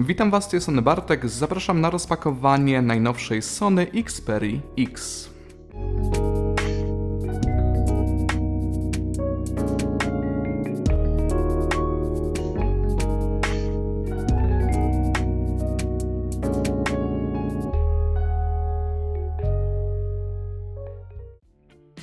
Witam Was, z tej strony Bartek, zapraszam na rozpakowanie najnowszej Sony Xperia X.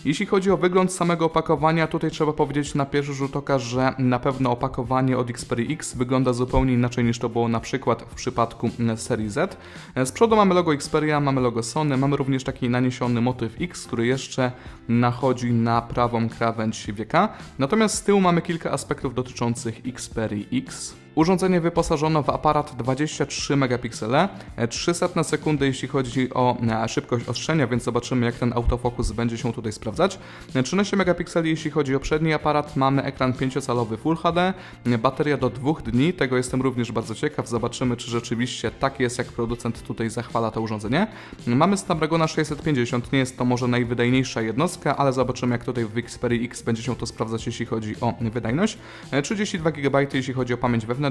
Jeśli chodzi o wygląd samego opakowania, tutaj trzeba powiedzieć na pierwszy rzut oka, że na pewno opakowanie od Xperia X wygląda zupełnie inaczej niż to było na przykład w przypadku mm, serii Z. Z przodu mamy logo Xperia, mamy logo Sony, mamy również taki naniesiony motyw X, który jeszcze nachodzi na prawą krawędź wieka. Natomiast z tyłu mamy kilka aspektów dotyczących Xperia X. Urządzenie wyposażono w aparat 23 megapiksele, e, 300 sekundy jeśli chodzi o e, szybkość ostrzenia, więc zobaczymy jak ten autofokus będzie się tutaj sprawdzać. E, 13 megapikseli jeśli chodzi o przedni aparat, mamy ekran 5-calowy Full HD, e, bateria do 2 dni, tego jestem również bardzo ciekaw, zobaczymy czy rzeczywiście tak jest jak producent tutaj zachwala to urządzenie. Mamy Snapdragona 650, nie jest to może najwydajniejsza jednostka, ale zobaczymy jak tutaj w Xperia X będzie się to sprawdzać jeśli chodzi o wydajność. E, 32 GB jeśli chodzi o pamięć wewnętrzną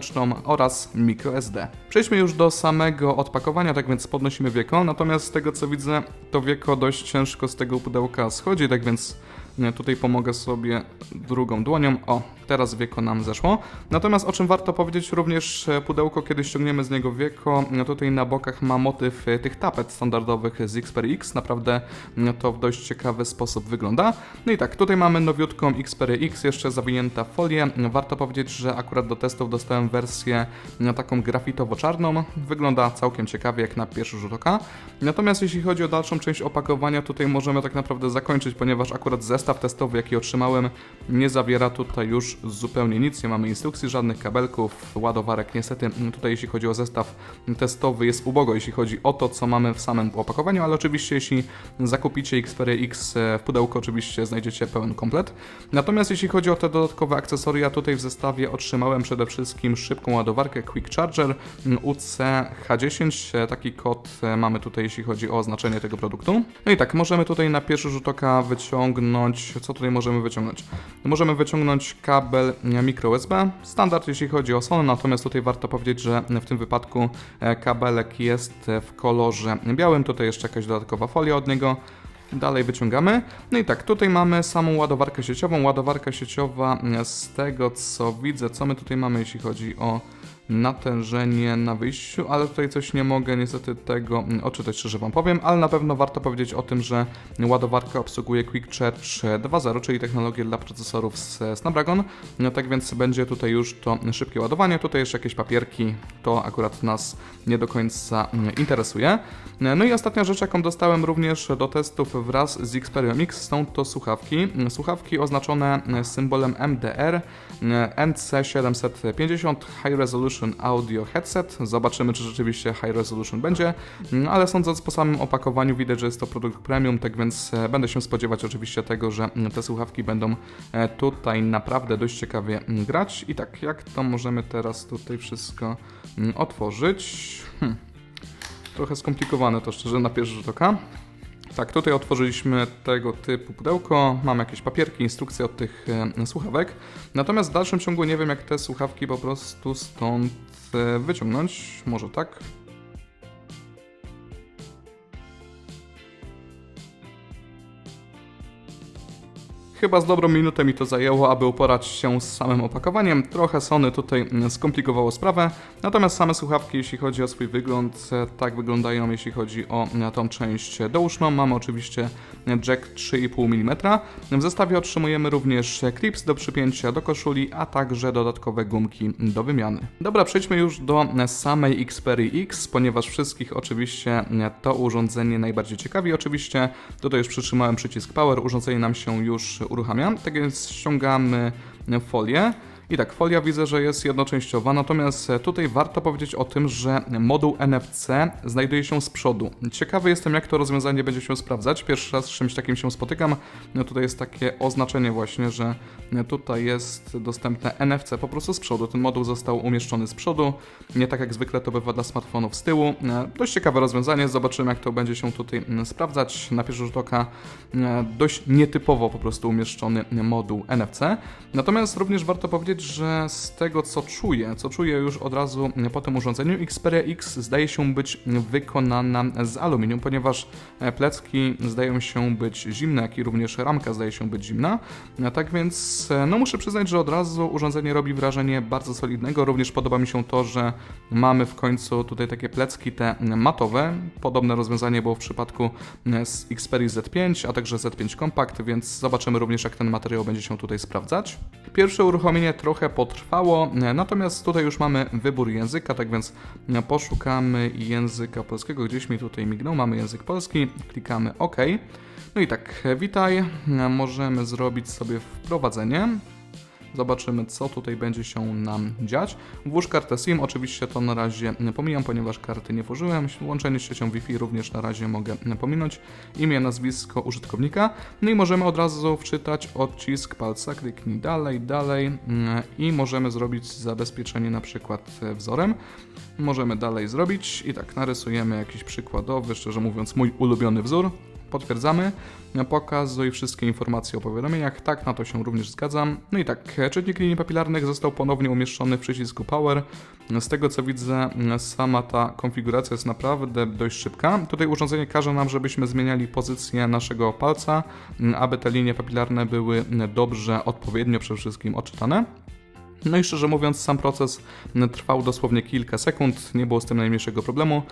oraz microSD. Przejdźmy już do samego odpakowania, tak więc podnosimy wieko, natomiast z tego co widzę to wieko dość ciężko z tego pudełka schodzi, tak więc tutaj pomogę sobie drugą dłonią. O, teraz wieko nam zeszło. Natomiast o czym warto powiedzieć, również e, pudełko, kiedy ściągniemy z niego wieko, no tutaj na bokach ma motyw e, tych tapet standardowych z X. Naprawdę no to w dość ciekawy sposób wygląda. No i tak, tutaj mamy nowiutką Xperia jeszcze zawinięta folię. Warto powiedzieć, że akurat do testów dostałem wersję no, taką grafitowo-czarną. Wygląda całkiem ciekawie, jak na pierwszy rzut oka. Natomiast jeśli chodzi o dalszą część opakowania, tutaj możemy tak naprawdę zakończyć, ponieważ akurat zestaw testowy, jaki otrzymałem, nie zawiera tutaj już zupełnie nic. Nie mamy instrukcji, żadnych kabelków, ładowarek. Niestety tutaj jeśli chodzi o zestaw testowy jest ubogo, jeśli chodzi o to, co mamy w samym opakowaniu, ale oczywiście jeśli zakupicie Xperia X e, w pudełku, oczywiście znajdziecie pełen komplet. Natomiast jeśli chodzi o te dodatkowe akcesoria, tutaj w zestawie otrzymałem przede wszystkim szybką ładowarkę Quick Charger UC-H10. E, Taki kod e, mamy tutaj, jeśli chodzi o oznaczenie tego produktu. No i tak, możemy tutaj na pierwszy rzut oka wyciągnąć, co tutaj możemy wyciągnąć? Możemy wyciągnąć kabel micro USB, standard jeśli chodzi o Sony, natomiast tutaj warto powiedzieć, że w tym wypadku e, kabelek jest w kolorze białym, tutaj jeszcze jakaś dodatkowa folia od niego. Dalej wyciągamy. No i tak, tutaj mamy samą ładowarkę sieciową. Ładowarka sieciowa e, z tego co widzę, co my tutaj mamy, jeśli chodzi o natężenie na wyjściu, ale tutaj coś nie mogę niestety tego mm, odczytać, szczerze Wam powiem, ale na pewno warto powiedzieć o tym, że ładowarka obsługuje Quick Charge 2.0, czyli technologię dla procesorów z Snapdragon, no tak więc będzie tutaj już to szybkie ładowanie, tutaj jeszcze jakieś papierki, to akurat nas nie do końca mm, interesuje. No i ostatnia rzecz, jaką dostałem również do testów wraz z Xperia Mix, są to słuchawki. Słuchawki oznaczone symbolem MDR NC750 High Resolution Audio Headset. Zobaczymy, czy rzeczywiście High Resolution będzie, Mm, ale sądząc po samym opakowaniu widać, że jest to produkt premium, tak więc e, będę się spodziewać oczywiście tego, że mm, te słuchawki będą e, tutaj naprawdę dość ciekawie mm, grać. I tak, jak to możemy teraz tutaj wszystko otworzyć? Hmm. Trochę skomplikowane to szczerze na pierwszy rzut oka. Tak, tutaj otworzyliśmy tego typu pudełko, mamy jakieś papierki, instrukcje od tych e, słuchawek. Natomiast w dalszym ciągu nie wiem, jak te słuchawki po prostu stąd e, wyciągnąć. Może tak? Chyba z dobrą minutę mi to zajęło, aby uporać się z samym opakowaniem. Trochę Sony tutaj mm, skomplikowało sprawę, natomiast same słuchawki, jeśli chodzi o swój wygląd, e, tak wyglądają, jeśli chodzi o e, tą część dołóżną. Mamy oczywiście jack 3,5 mm. W zestawie otrzymujemy również clips do przypięcia do koszuli, a także dodatkowe gumki do wymiany. Dobra, przejdźmy już do samej Xperia X, ponieważ wszystkich oczywiście to urządzenie najbardziej ciekawi. Oczywiście tutaj już przytrzymałem przycisk Power, urządzenie nam się już uruchamia, tak więc ściągamy folię. I tak, folia widzę, że jest jednoczęściowa, natomiast tutaj warto powiedzieć o tym, że moduł NFC znajduje się z przodu. Ciekawy jestem, jak to rozwiązanie będzie się sprawdzać. Pierwszy raz z czymś takim się spotykam. No tutaj jest takie oznaczenie właśnie, że tutaj jest dostępne NFC po prostu z przodu. Ten moduł został umieszczony z przodu, nie tak jak zwykle to bywa dla smartfonów z tyłu. Dość ciekawe rozwiązanie, zobaczymy jak to będzie się tutaj sprawdzać. Na pierwszy rzut oka dość nietypowo po prostu umieszczony moduł NFC. Natomiast również warto powiedzieć, że z tego co czuję, co czuję już od razu po tym urządzeniu, Xperia X zdaje się być wykonana z aluminium, ponieważ e, plecki zdają się być zimne, jak i również ramka zdaje się być zimna. E, Tak więc, e, no muszę przyznać, że od razu urządzenie robi wrażenie bardzo solidnego. Również podoba mi się to, że mamy w końcu tutaj takie plecki te matowe. Podobne rozwiązanie było w przypadku z Xperia Z5, a także Z5 Compact, więc zobaczymy również jak ten materiał będzie się tutaj sprawdzać. Pierwsze uruchomienie trochę potrwało, natomiast tutaj już mamy wybór języka, tak więc poszukamy języka polskiego. Gdzieś mi tutaj mignął, mamy język polski, klikamy OK. No i tak, witaj, możemy zrobić sobie wprowadzenie. Zobaczymy, co tutaj będzie się nam dziać. Włóż kartę SIM, oczywiście to na razie pomijam, ponieważ karty nie włożyłem. Łączenie z siecią Wi-Fi również na razie mogę pominąć. Imię, nazwisko użytkownika. No i możemy od razu wczytać odcisk palca. Kliknij dalej, dalej mm, i możemy zrobić zabezpieczenie na przykład wzorem. Możemy dalej zrobić i tak narysujemy jakiś przykładowy, szczerze mówiąc mój ulubiony wzór. Potwierdzamy. Pokazuj wszystkie informacje o powiadomieniach. Tak, na to się również zgadzam. No i tak, czytnik linii papilarnych został ponownie umieszczony w przycisku Power. Z tego co widzę, sama ta konfiguracja jest naprawdę dość szybka. Tutaj urządzenie każe nam, żebyśmy zmieniali pozycję naszego palca, aby te linie papilarne były dobrze, odpowiednio przede wszystkim odczytane. No i szczerze mówiąc, sam proces trwał dosłownie kilka sekund, nie było z tym najmniejszego problemu.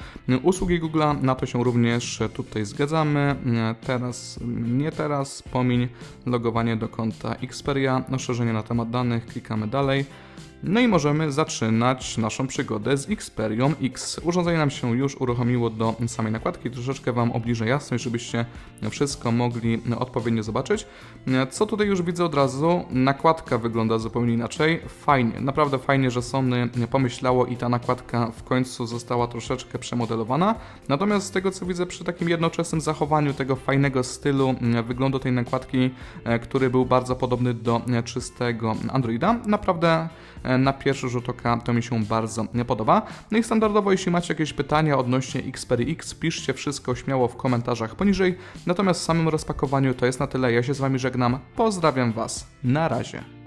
Usługi Google'a, na to się również tutaj zgadzamy. Teraz, nie teraz, pomiń logowanie do konta Xperia, ostrzeżenie na temat danych, klikamy dalej. No i możemy zaczynać naszą przygodę z Xperią X. Urządzenie nam się już uruchomiło do samej nakładki, troszeczkę Wam obniżę jasność, żebyście wszystko mogli odpowiednio zobaczyć. Co tutaj już widzę od razu, nakładka wygląda zupełnie inaczej. Fajnie, naprawdę fajnie, że Sony pomyślało i ta nakładka w końcu została troszeczkę przemodelowana. Natomiast z tego co widzę przy takim jednoczesnym zachowaniu tego fajnego stylu wyglądu tej nakładki, który był bardzo podobny do czystego Androida, naprawdę na pierwszy rzut oka to mi się bardzo nie podoba. No i standardowo, jeśli macie jakieś pytania odnośnie Xperia X, piszcie wszystko śmiało w komentarzach poniżej. Natomiast w samym rozpakowaniu to jest na tyle. Ja się z Wami żegnam. Pozdrawiam Was. Na razie.